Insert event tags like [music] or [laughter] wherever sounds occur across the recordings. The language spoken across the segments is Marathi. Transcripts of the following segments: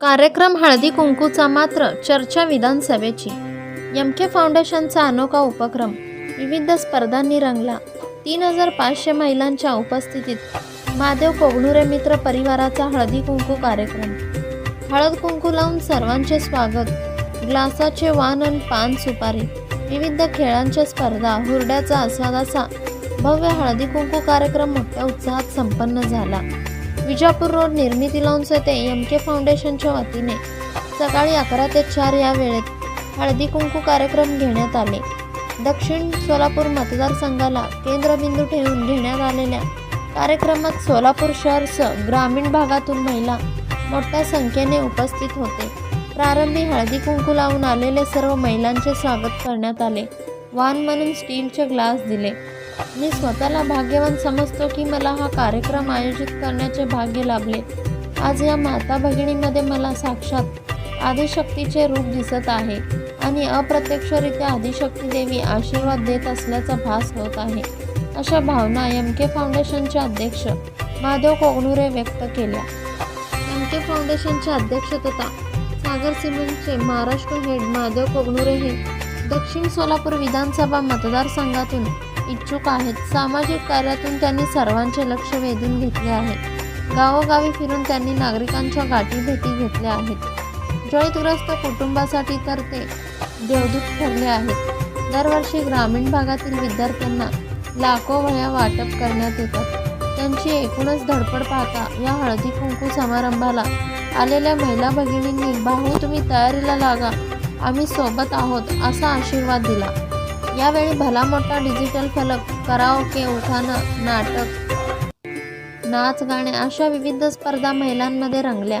कार्यक्रम हळदी कुंकूचा मात्र चर्चा विधानसभेची. यमके फाउंडेशनचा अनोखा उपक्रम. विविध स्पर्धांनी रंगला. तीन हजार पाचशे महिलांच्या उपस्थितीत महादेव कोगनुरे मित्र परिवाराचा हळदी कुंकू कार्यक्रम. हळद कुंकू लावून सर्वांचे स्वागत. ग्लासाचे वाण आणि पान सुपारी. विविध खेळांच्या स्पर्धा. हुरड्याचा आस्वादाचा भव्य हळदी कुंकू कार्यक्रम मोठ्या उत्साहात संपन्न झाला. विजापूर रोड निर्मिती लॉन्स येथे एम के फाउंडेशनच्या वतीने सकाळी अकरा ते चार या वेळेत हळदी कुंकू कार्यक्रम घेण्यात आले. दक्षिण सोलापूर मतदारसंघाला केंद्रबिंदू ठेवून घेण्यात आलेल्या कार्यक्रमात सोलापूर शहरसह ग्रामीण भागातून महिला मोठ्या संख्येने उपस्थित होते. प्रारंभी हळदी कुंकू लावून आलेले सर्व महिलांचे स्वागत करण्यात आले. वाण म्हणून स्टीलचे ग्लास दिले. मी स्वतःला भाग्यवान समजतो की मला हा कार्यक्रम आयोजित करण्याचे भाग्य लाभले. आज या माता भगिनीमध्ये मला साक्षात आदिशक्तीचे रूप दिसत आहे आणि अप्रत्यक्षरित्या आदिशक्ती देवी आशीर्वाद देत असल्याचा भास होत आहे. अशा भावना एम के फाउंडेशनचे अध्यक्ष माधव कोगणुरे व्यक्त केल्या. एम के फाउंडेशनचे अध्यक्ष तथा सागर सिमेंटचे महाराष्ट्र हेड माधव कोगणुरे हे दक्षिण सोलापूर विधानसभा मतदारसंघातून इच्छुक आहेत. सामाजिक कार्यातून त्यांनी सर्वांचे लक्ष वेधून घेतले आहे. गावोगावी फिरून त्यांनी नागरिकांच्या गाठी भेटी घेतल्या आहेत. जळीतग्रस्त कुटुंबासाठी तर ते देवदूत ठरले आहेत. दरवर्षी ग्रामीण भागातील विद्यार्थ्यांना लाखो वह्या वाटप करण्यात येतात. त्यांची एकूणच धडपड पाहता या हळदी कुंकू समारंभाला आलेल्या महिला भगिनींनी भाऊ तुम्ही तयारीला लागा. आम्ही सोबत आहोत असा आशीर्वाद दिला. यावेळी भला मोठा डिजिटल फलक कराओके उखाणं नाटक नाच गाणे अशा विविध स्पर्धा महिलांमध्ये रंगल्या.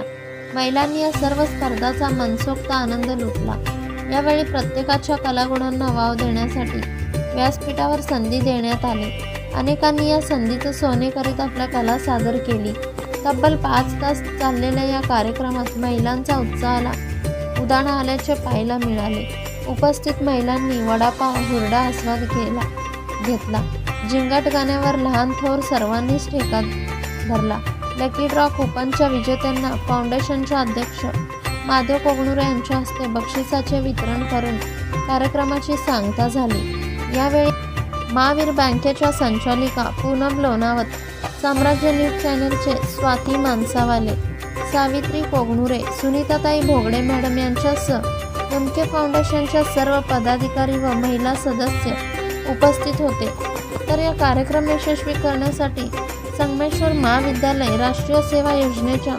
महिलांनी या सर्व स्पर्धाचा मनसोक्त आनंद लुटला. यावेळी प्रत्येकाच्या कलागुणांना वाव देण्यासाठी व्यासपीठावर संधी देण्यात आली. अनेकांनी या संधीचं सोने करीत आपल्या कला सादर केली. तब्बल पाच तास चाललेल्या या कार्यक्रमात महिलांचा उत्साहाला उदाहरण आल्याचे पाहायला मिळाले. उपस्थित महिलांनी वडापाव हुरडा आस्वाद केला घेतला. जिंगाट गाण्यावर लहान थोर सर्वांनीच ठेका धरला. लकी ड्रॉ कुपनच्या विजेत्यांना फाउंडेशनचे अध्यक्ष माधव कोगणुरे यांच्या हस्ते बक्षिसाचे वितरण करून कार्यक्रमाची सांगता झाली. यावेळी महावीर बँकेच्या संचालिका पूनम लोणावत साम्राज्य न्यूज चॅनलचे स्वाती मानसावाले सावित्री कोगणुरे सुनीताताई भोगडे मॅडम यांच्यासह एम के फाउंडेशनच्या सर्व पदाधिकारी व महिला सदस्य उपस्थित होते. तर या कार्यक्रम यशस्वी करण्यासाठी संगमेश्वर महाविद्यालय राष्ट्रीय सेवा योजनेच्या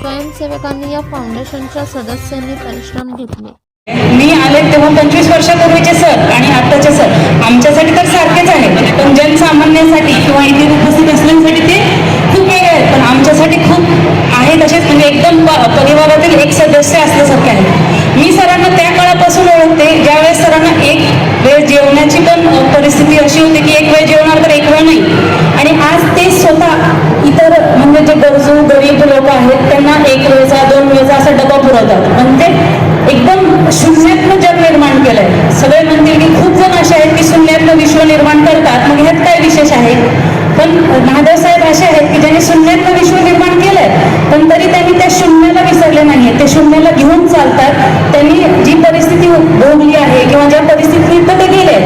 स्वयंसेवकांनी या फाउंडेशनच्या सदस्यांनी परिश्रम घेतले. मी आले तेव्हा पंचवीस वर्षापूर्वीचे सर आणि आत्ताचे सर आमच्यासाठी तर सारखेच आहेत पण जनसामान्यांसाठी किंवा इथे उपस्थित असण्यासाठी ते खूप वेगळे आहेत पण आमच्यासाठी खूप आहेत असेच म्हणजे एकदम प- परिवारातील एक सदस्य असल्यासारखे आहेत मी सरांना त्या काळापासून ओळखते ज्यावेळेस सरांना एक वेळ जेवणाची पण अ, परिस्थिती अशी होती की एक वेळ जेवणार तर एक वेळ नाही. आणि आज ते स्वतः इतर म्हणजे जे गरजू गरीब लोक आहेत त्यांना एक वेळचा दोन वेळचा असा डबा पुरवतात. म्हणजे एकदम शून्यातनं जग निर्माण केलंय. सगळे म्हणतील की खूप जण असे आहेत की शून्यातनं विश्व निर्माण करतात. मग ह्यात काय विशेष आहे? पण महादेव साहेब असे आहेत की ज्यांनी शून्यातनं विश्व निर्माण केलंय पण तरी त्यांनी त्या शून्याला विसरले नाहीये ते शून्याला घेऊन चालतात. त्यांनी जी परिस्थिती भोगली आहे किंवा ज्या परिस्थितीत ते गेले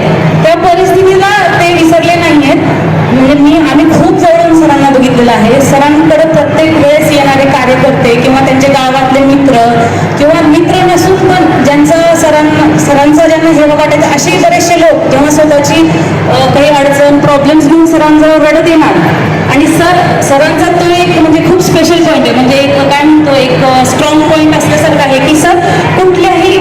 त्या परिस्थितीला ते विसरले नाहीयेत म्हणजे मी आम्ही खूप जवळून सरांना बघितलेलं आहे सरांकडे प्रत्येक वेळेस येणारे कार्यकर्ते किंवा त्यांचे गावातले मित्र किंवा मित्र नसून पण ज्यांचं सरांना सरांचं ज्यांना हे वाटायचं असे बरेचसे लोक किंवा स्वतःची काही अडचण प्रॉब्लेम्स घेऊन सरांजवळ रडत येणार. आणि सर सरांचा तो एक म्हणजे खूप स्पेशल पॉईंट आहे. म्हणजे एक काय म्हणतो एक स्ट्रॉंग पॉईंट असल्यासारखं आहे की सर कुठल्याही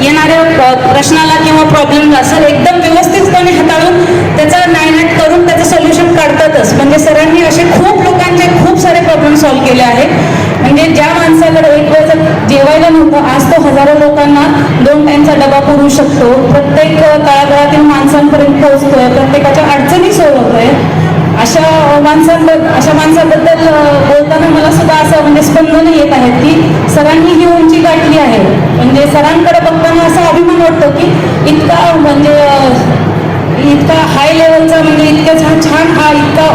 येणाऱ्या प्रश्नाला किंवा प्रॉब्लेमला सर एकदम व्यवस्थितपणे हाताळून त्याचा नायनाट करून त्याचं सोल्युशन काढतातच. म्हणजे सरांनी असे खूप लोकांचे खूप सारे प्रॉब्लेम सॉल्व्ह केले आहेत. म्हणजे ज्या माणसाकडे एक वेळ जेवायला नव्हतं आज तो हजारो लोकांना दोन टाईमचा डबा पुरू शकतो. प्रत्येक अ, माणसांपर्यंत पोहोचतोय प्रत्येकाच्या अडचणी सोडवतोय. अशा माणसांबद्दल अशा माणसाबद्दल बोलताना मला सुद्धा असं म्हणजे स्पंदन येत आहेत की सरांनी ही उंची गाठली आहे. म्हणजे सरांकडे बघताना असा अभिमान वाटतो की इतका म्हणजे आणि इतका हाय लेवलचा म्हणजे इतका छान छान हा इतका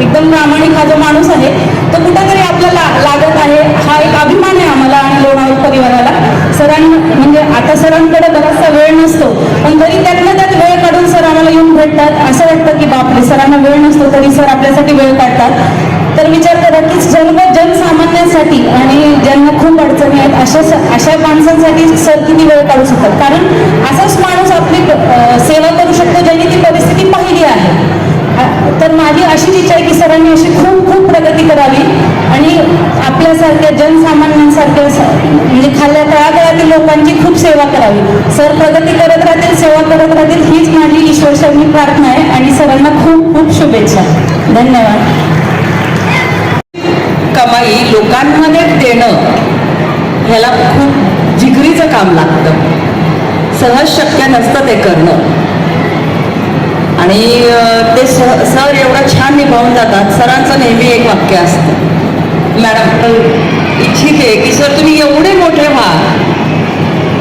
एकदम प्रामाणिक हा जो माणूस आहे तो कुठेतरी आपल्याला लागत आहे. हा एक अभिमान आहे आम्हाला आणि लोणावू परिवाराला. सरां म्हणजे आता सरांकडे बराचसा वेळ नसतो पण तरी त्यातनं त्यात वेळ काढून सर आम्हाला येऊन भेटतात. असं वाटतं की बापरे सरांना वेळ नसतो तरी सर आपल्यासाठी वेळ काढतात. तर विचार करा की जन्म जनसामान्यांसाठी आणि ज्यांना खूप अडचणी आहेत अशा अशा माणसांसाठी सर किती वेळ काढू शकतात? कारण असाच माणूस आपली सेवा करू शकतो परिस्थिती पाहिली आहे. तर माझी अशीच इच्छा आहे की सरांनी अशी खूप खूप प्रगती करावी आणि आपल्यासारख्या जनसामान्यांसारख्या म्हणजे खाल्ल्या तळागाळातील लोकांची खूप सेवा करावी. सर प्रगती करत राहतील सेवा करत राहतील हीच माझी ईश्वरशरणी प्रार्थना आहे आणि सरांना खूप खूप शुभेच्छा. धन्यवाद. कमाई लोकांमध्ये देणं ह्याला खूप जिगरीचं काम लागतं. सहज शक्य नसतं ते करणं. आणि ते सह सर एवढं छान निभावून जातात. सरांचं नेहमी एक वाक्य असतं. मॅडम इच्छिते की सर तुम्ही एवढे मोठे व्हा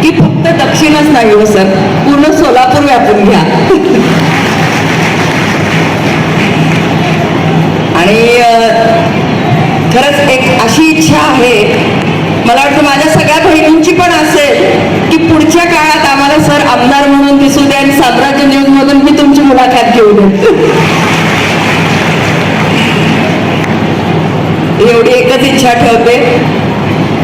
की फक्त दक्षिणच नाही हो सर. पूर्ण सोलापूर व्यापून घ्या. [laughs] आणि खरंच एक अशी इच्छा आहे. मला वाटतं माझ्या सगळ्या बहिणींची पण असेल की पुढच्या काळात आम्हाला सर आमदार म्हणून दिसू दे आणि साम्राज्य न्यूजमधून मी तुमची मुलाखत घेऊन एवढी एकच इच्छा ठेवते.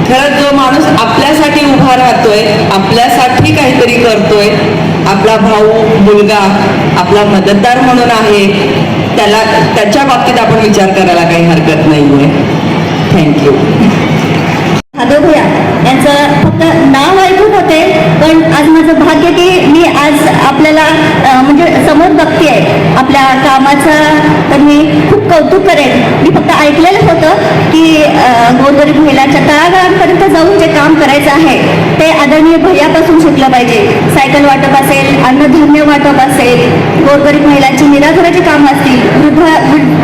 खरंच जो माणूस आपल्यासाठी उभा राहतोय आपल्यासाठी काहीतरी करतोय आपला भाऊ मुलगा आपला मदतदार म्हणून आहे त्याला त्याच्या बाबतीत आपण विचार करायला काही हरकत नाहीये. थँक्यू भैया यांचं फक्त नाव ऐकून होते पण आज माझं भाग्य की मी आज आपल्याला म्हणजे समोर बघते आहे. आपल्या कामाचं तर मी खूप कौतुक करेन मी फक्त ऐकलेलं होतं. की अं, गोरगरीब महिलांच्या तळागाळांपर्यंत जाऊन जे काम करायचं आहे ते आदरणीय भैयापासून शिकलं पाहिजे. सायकल वाटप असेल अन्नधान्य वाटप असेल गोरगरीब महिलांची निराधाराची कामं असतील वृद्ध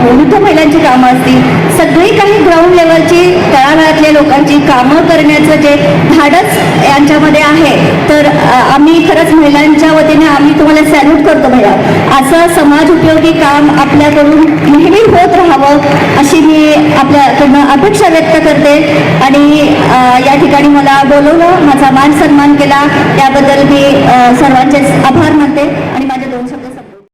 वृद्ध- महिलांची कामं असतील सगळी काही ग्राउंड लेवलची तळागाळातल्या लोकांची कामं करण्याचं जे धाडस यांच्यामध्ये आहे तर आम्ही खरंच महिलांच्या वतीने आम्ही तुम्हाला सॅल्यूट करतो भैया. असं समाज उपयोगी काम आपल्याकडून नेहमी होत राहावं अशी मी आपल्याकडनं अपेक्षा व्यक्त करते. आणि या ठिकाणी मला बोलवलं माझा मान सन्मान केला. त्याबद्दल मी सर्वांचेच सर्वांचे आभार मानते.